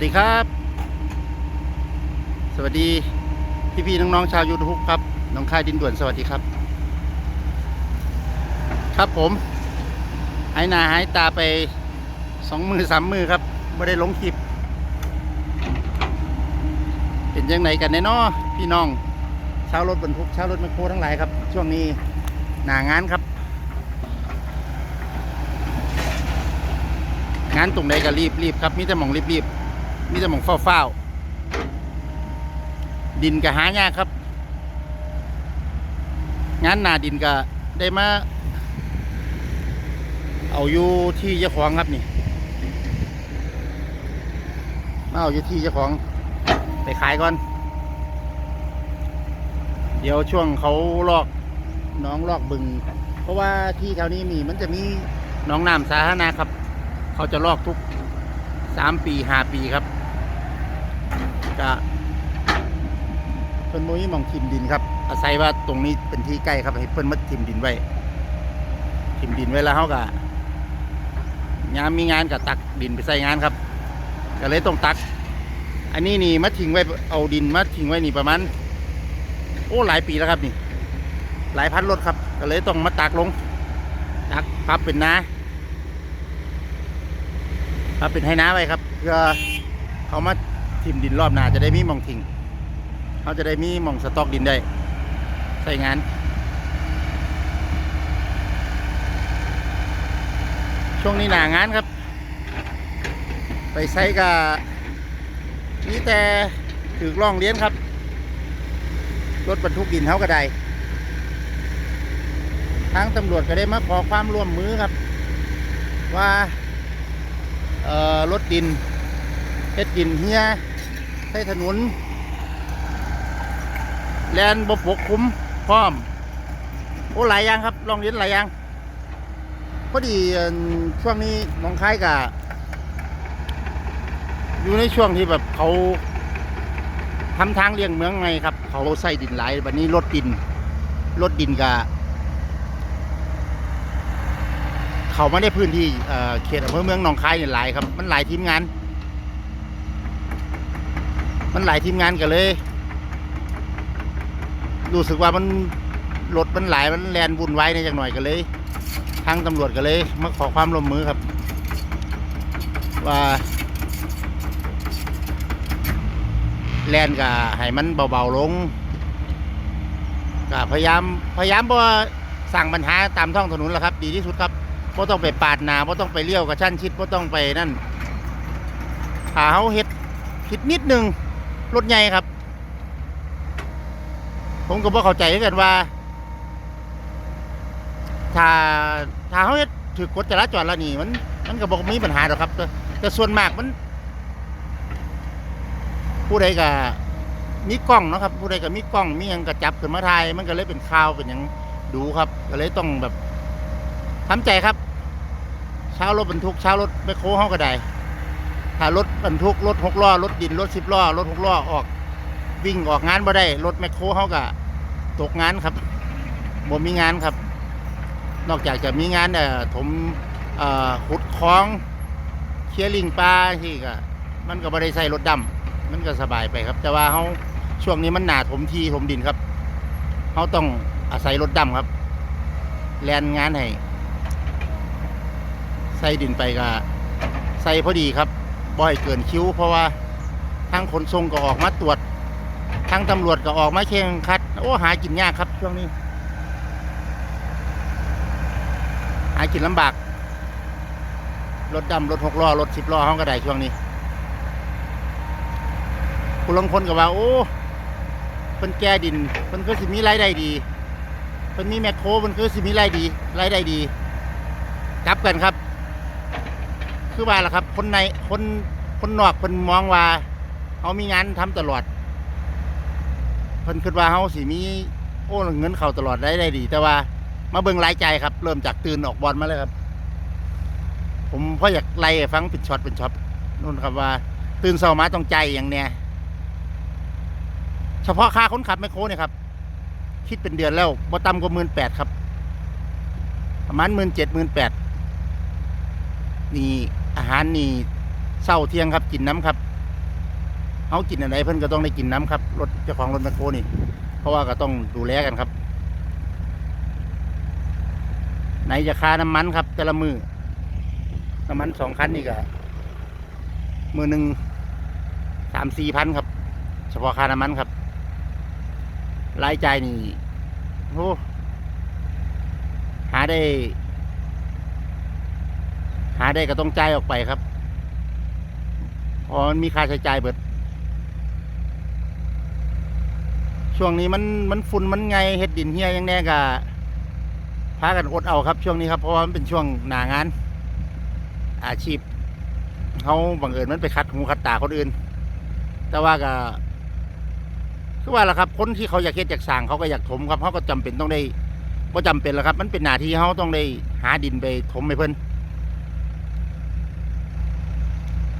วัสดีครับ สวัสดีพี่พี่ๆน้องๆชาวยูทูบครับน้องค่ายดินด่วนสวัสดีครับ ครับผมหายหนาหายตาไปสองมือสามมือครับไม่ได้ลงคลิป เป็นยังไงกันแน่นอพี่น้องชาวรถบรรทุกชาวรถแมคโครทั้งหลายครับ ช่วงนี้หนางานครับ งานตรงใดก็รีบรีบครับมีแต่หมองรีบรีบ มีแต่หมองเฝ้าๆดินก็หายากครับ งานหนาดินก็ได้มา เอาอยู่ที่เจ้าของครับนี่มาเอาอยู่ที่เจ้าของไปขายก่อน เดี๋ยวช่วงเขาลอกน้องลอกบึง เพราะว่าที่แถวนี้มีมันจะมีน้องน้ำสาธารณะครับ เขาจะลอกทุกสามปีห้าปีครับ ก็เพิ่นมุ้ยมองทิมดินครับ อาศัยว่าตรงนี้เป็นที่ใกล้ครับให้เพิ่นมาทิมดินไว้ทิมดินไว้แล้วเขาก็ยามมีงานก็ตักดินไปใส่งานครับก็เลยต้องตัก อันนี้นี่มาทิ้งไว้เอาดินมาทิ้งไว้นี่ประมาณโอ้หลายปีแล้วครับนี่ หลายพันรถครับ ก็เลยต้องมาตักลง ตักพับเป็นนาครับเป็นให้น้าไว้ครับเพื่อเขามา ทิมดินรอบนาจะได้มีมองทิ้งเขาจะได้มีมองสต็อกดินได้ใส่งานช่วงนี้หนางานครับ ไปใช้กับนี่แต่ถือล่องเลี้ยนครับ รถบรรทุกดินเขาก็ไดทางตำรวจก็ได้มาขอความร่วมมือครับ ว่ารถดินเฮ็ดดินเฮีย ใช้ถนน แลนบปกคลุมพร้อม โอ้หลายอย่างครับ ลองเรียนหลายอย่างพอดีช่วงนี้น้องคายกับอยู่ในช่วงที่แบบเขาทำทางเลี่ยงเมืองไงครับ เขาใส่ดินหลายวันนี้รถดินรถดินกับเขาไม่ได้พื้นที่เเขตอำเภอเมืองหนองคายเนี่ยหลายครับ มันหลายทีมงาน มันหลายทีมงานกันเลย รู้สึกว่ามันรถมันหลายมันแลนวุ่นวายในจังหน่อยกันเลย ทางตำรวจกันเลย มาขอความร่วมมือครับ ว่าแลนกับให้มันเบาๆลงก็พยายามพยายามบ่สั่งปัญหาตามท้องถนนแหละครับ ดีที่สุดครับบ่ต้องไปปาดหนาบ่ต้องไปเลี้ยวกับชั้นชิดบ่ต้องไปนั่นถ้าเขาเฮ็ดผิดนิดนึง รถใหญ่ครับ ผมก็บ่เข้าใจกันว่า ถ้าถ้าเขาถือกฎจราจรแล้วนี่มัน มันก็บ่มีปัญหาหรอกครับ แต่แต่ส่วนมากมัน ผู้ใดก็มีกล้องเนาะครับ ผู้ใดก็มีกล้องมีหยังก็จับขึ้นมาถ่ายมันก็เลยเป็นข่าวเป็นหยังดูครับ ก็เลยต้องแบบทำใจครับเช้ารถบรรทุกเช้ารถแมคโครเขาก็ได้ ถ้ารถบรรทุกรถหกล้อรถดินรถสิบล้อรถหกล้อออก วิ่งออกงานบ่ได้รถแมคโครเขาก็ตกงานครับบ่มีงานครับ นอกจากจะมีงานเอ่อถมขุดคลองเคียร์ลิงปลาที่ก็มันก็บ่ได้ใส่รถดำมันก็สบายไปครับ แต่ว่าเขาช่วงนี้มันหนาถมทีถมดินครับเขาต้องอาศัยรถดำครับ แลนงานให้ใส่ดินไปก็ใส่พอดีครับ บ่อยเกินคิ้ว เพราะว่าทางขนส่งก็ออกมาตรวจทางตำรวจก็ออกมาเข่งคัด โอ้หากินยากครับช่วงนี้ หากินลำบาก รถดำรถหกล้อรถสิบล้อห้องก็ไดช่วงนี้คุณลงคนก็ว่า โอ้เพิ่นแก้ดินเพิ่นก็สิมีรายได้ดีเพิ่นมีแมคโครเพิ่นก็สิมีรายดีรายได้ดีกลับกันครับ คือว่าล่ะครับ คนในคน คนนอกเพิ่นมองว่าเขามีงานทำตลอดเพิ่นคิดว่าเขาสิมีโอ้เงินเข้าตลอดได้ได้ดี แต่ว่า มาเบิ่งรายใจครับ เริ่มจากตื่นออกบอลมาเลยครับ ผมพ่ออยากไล่ฟังเป็นช็อตเป็นช็อตนู่นครับว่า ตื่นเช้ามาต้องใจอย่างเนี้ยเฉพาะค่าคนขับแมโครเนี่ยครับ คิดเป็นเดือนแล้วบ่ต่ำกว่าหมื่นแปดครับ ประมาณหมื่นเจ็ดหมื่นแปดนี่อาหารนี่ เศร้าเที่ยงครับกินน้ำครับเฮากินอะไรเพิ่อนก็ต้องได้กินน้ำครับรถเจ้าของรถแมคโครนี่ เพราะว่าก็ต้องดูแลกันครับ ไหนจะค่าน้ำมันครับ แต่ละมือน้ำมันสองคันนี่ก็มือหนึ่งสามสี่พันครับ เฉพาะค่าน้ำมันครับรายจ่ายนี่โอ้หาได้ หาได้ก็ต้องจ่ายออกไปครับ เพราะมันมีค่าใช้จ่ายเบิด ช่วงนี้มันมันฝุ่นมันไงเฮ็ดดินเฮียยังแน่กะพากันอดเอาครับ ช่วงนี้ครับเพราะว่ามันเป็นช่วงหนางาน อาชีพเขาบังเอิญมันไปคัดหูคัดตาคนอื่น แต่ว่าก็คือว่าล่ะครับ คนที่เขาอยากเฮ็ดอยากสร้างเขาก็อยากถมครับเขาก็จำเป็นต้องได้ก็จำเป็นแล้วครับ มันเป็นหน้าที่เขาต้องได้หาดินไปถมให้เพิ่น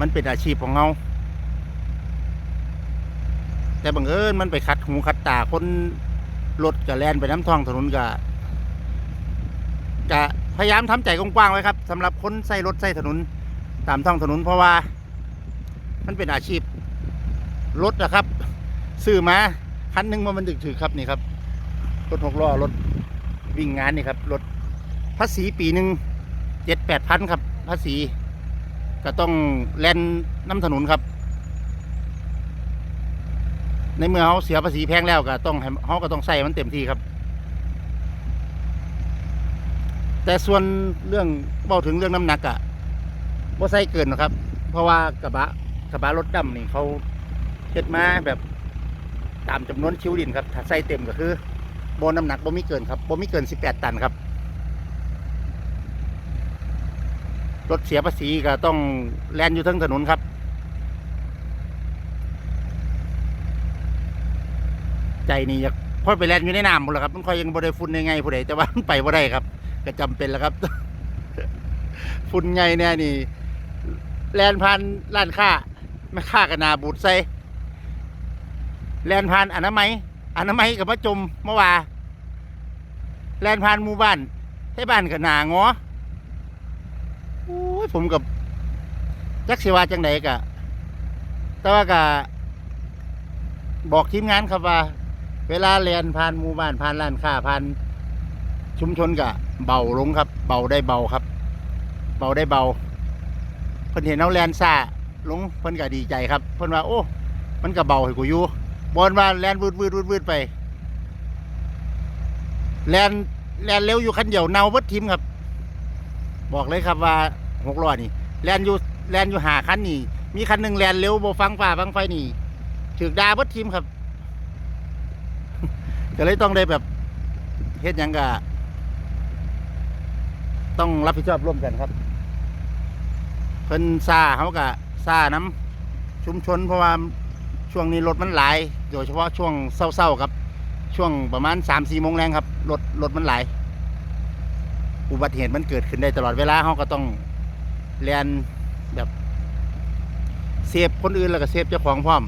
มันเป็นอาชีพของเขาแต่บังเอิญมันไปคัดหูคัดตาคนรถกับแลนไปน้ำท้องถนนก็จะพยายามทำใจกว้างๆไว้ครับสำหรับคนใส่รถใส่ถนน ตามท้องถนนเพราะว่า มันเป็นอาชีพรถนะครับ ซื้อมาคันหนึ่งมามันดึกถือครับนี่ครับรถหกล้อรถวิ่งงานนี่ครับรถภาษีปีหนึ่งเจ็ดแปดพันครับภาษี ก็ต้องแล่นน้ำถนนครับ ในเมื่อเขาเสียภาษีแพงแล้วก็ต้องเขาก็ต้องใส่มันเต็มที่ครับ แต่ส่วนเรื่องเบาถึงเรื่องน้ำหนักอะว่าใส่เกินนะครับ เพราะว่ากระบะกระบะรถดำนี่เขาเฮ็ดมาแบบตามจำนวนคิวดินครับถ้าใส่เต็มก็คือโบน้ำหนักบ่มีเกินครับบ่มีเกิน 18 ตันครับ รถเสียภาษีก็ต้องแล่นอยู่ทั้งถนนครับใจนี่อยากพอไปแล่นอยู่ในน้ำหมดแล้วครับมันคอยยังบ่ได้ฝุ่นยังไงผู้ใดแต่ว่ามันไปบ่ได้ครับ ก็จำเป็นแล้วครับฝุ่นไงเนี่ยนี่ แลนผ่านร้านค้าไม่ค้ากันนาบูดใส่แลนผ่านอนามัยอนามัยกับมาจมเมื่อวาแลนผ่านหมู่บ้านให้บ้านกับนางอโอ้ ยผมกับจักสิว่าจังไดกะ แต่ว่ากะ บอกทีมงานครับว่า เวลาแลนผ่านหมู่บ้านผ่านร้านค้าผ่านชุมชนกะ เบาลงครับ เบาได้เบาครับ เบาได้เบาเพิ่นเห็นเอาแลนซ่าลงเพิ่นก็ดีใจครับ เพิ่นว่าโอ้ มันก็เบาให้กูอยู่บอนว่าแลนวืดวืดวืดวืดไปแลนแลนเร็วอยู่คันเดียวเนาเบิดทีมครับ บอกเลยครับว่า หกล้อนี่แลนอยู่แลนอยู่หาคันนี่ มีคันหนึ่งแลนเร็วโบฟังฟ้าฟังไฟนี่ถือดาบดทีมครับ ก็เลยต้องได้แบบเฮ็ดยังกะต้องรับผิดชอบร่วมกันครับ เพิ่นซาเขากะซาน้ำชุมชนเพราะว่าช่วงนี้รถมันหลาย โดยเฉพาะช่วงเศร้าๆครับ ช่วงประมาณสามสี่โมงแรงครับรถรถมันหลาย อุบัติเหตุมันเกิดขึ้นได้ตลอดเวลาเขาก็ต้อง เรียนแบบเซฟคนอื่นแล้วก็เซฟเจ้าของพร้อม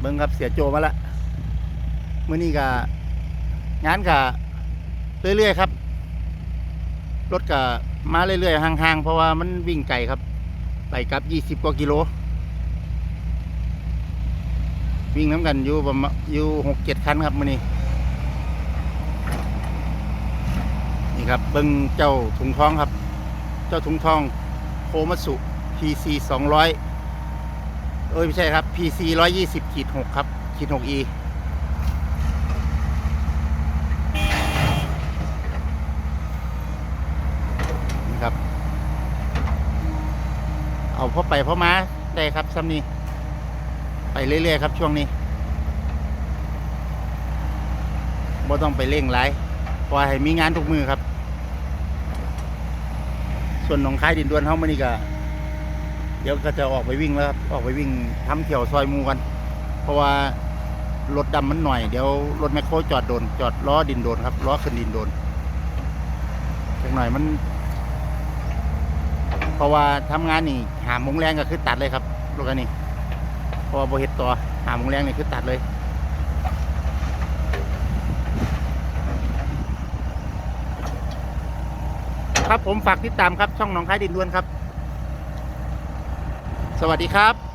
เบิ่งครับเสียโจมาละมื้อนี้ก็งานก็เรื่อยๆครับรถก็มาเรื่อยๆห่างๆ เพราะว่ามันวิ่งไกลครับไปกลับยี่สิบกว่ากิโล วิ่งน้ำกันอยู่ประมาณอยู่หกเจ็ดคันครับมื้อนี้นี่ครับเบิ้งเจ้าถุงท้องครับ เจ้าถุงทองโคมัสุ PC สองร้อยเอ้ยไม่ใช่ครับ PC ร้อยยี่สิบขีดหกครับขีดหก E นี่ครับ เอาพ่อไปพ่อมาได้ครับซ้ำนี้ ไปเรื่อยๆครับช่วงนี้บ่ต้องไปเร่งไรเพราะให้มีงานทุกมือครับ ส่วนหนองคายดินดวนเฮามานี่ก็เดี๋ยวก็จะออกไปวิ่งแล้วครับออกไปวิ่งทำเที่ยวซอยมูกัน เพราะว่ารถดำมันหน่อย เดี๋ยวรถแมคโครจอดโดน จอดล้อดินโดนครับล้อขึ้นดินโดนจักหน่อยมัน เพราะว่าทำงานนี่หามงแรงก็คือตัดเลยครับรถคันนี้เพราะบเฮ็ดต่อหามงแรงนี่คือตัดเลย ครับผมฝากติดตามครับช่องหนองคายดินดวนครับ สวัสดีครับ